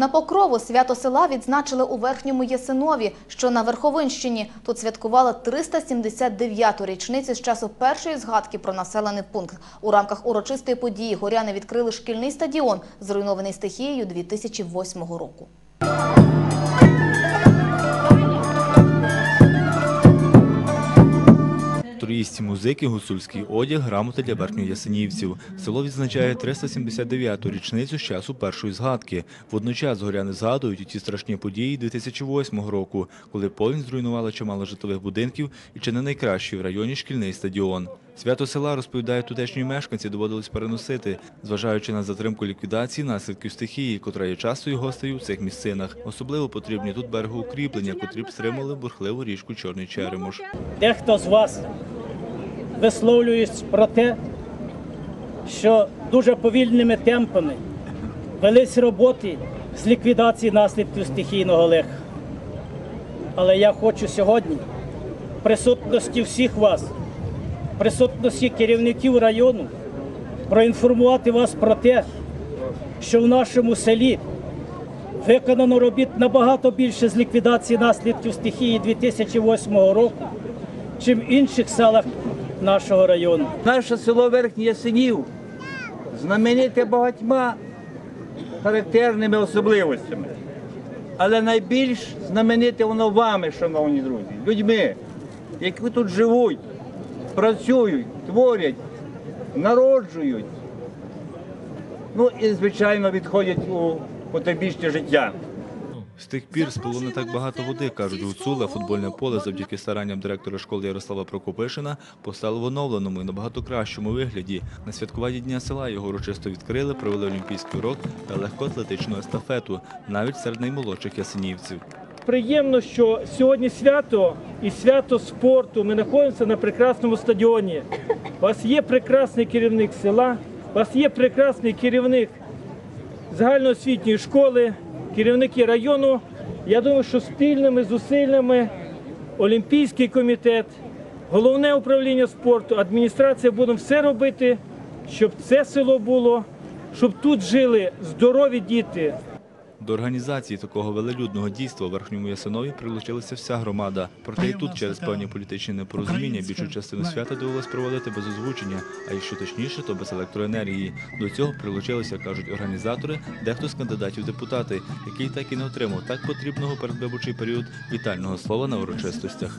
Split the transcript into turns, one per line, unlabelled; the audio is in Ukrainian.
На Покрову свято села відзначили у Верхньому Ясинові, що на Верховинщині. Тут святкували 379-ту річницю з часу першої згадки про населений пункт. У рамках урочистої події горяни відкрили шкільний стадіон, зруйнований стихією 2008 року.
Туристі, музики, гуцульський одяг, грамоти для верхньоясенівців. Село відзначає 379-ту річницю з часу першої згадки. Водночас горяни згадують у ті страшні події 2008 року, коли повінь зруйнувала чимало житлових будинків і чи не найкращий в районі шкільний стадіон. Свято села, розповідають тутешні мешканці, доводилось переносити, зважаючи на затримку ліквідації наслідків стихії, котра є частою гостею в цих місцинах. Особливо потрібні тут берегоукріплення, котрі б стримали бурхливу річку Чорний Черемош.
Дехто з вас висловлюється про те, що дуже повільними темпами велись роботи з ліквідації наслідків стихійного лиха. Але я хочу сьогодні в присутності всіх вас, присутності керівників району, проінформувати вас про те, що в нашому селі виконано робіт набагато більше з ліквідації наслідків стихії 2008 року, чим в інших селах нашого району.
Наше село Верхній Ясенів знамените багатьма характерними особливостями. Але найбільш знамените воно вами, шановні друзі, людьми, які тут живуть, працюють, творять, народжують. Ну і, звичайно, відходять у потербічне життя.
З тих пір спало не так багато води, кажуть гуцули. Футбольне поле завдяки старанням директора школи Ярослава Прокопишина постало в оновленому і набагато кращому вигляді. На святкуванні дня села його урочисто відкрили, провели олімпійський урок та легкоатлетичну естафету, навіть серед наймолодших ясенівців.
Приємно, що сьогодні свято і свято спорту. Ми знаходимося на прекрасному стадіоні. У вас є прекрасний керівник села, у вас є прекрасний керівник загальноосвітньої школи, керівники району. Я думаю, що спільними зусиллями Олімпійський комітет, головне управління спорту, адміністрація будемо все робити, щоб це село було, щоб тут жили здорові діти,
До організації такого велелюдного дійства у Верхньому Ясинові прилучилася вся громада. Проте і тут через певні політичні непорозуміння більшу частину свята довелось проводити без озвучення, а якщо точніше, то без електроенергії. До цього прилучилися, кажуть організатори, дехто з кандидатів депутати, який так і не отримав так потрібного передвиборчий період вітального слова на урочистостях.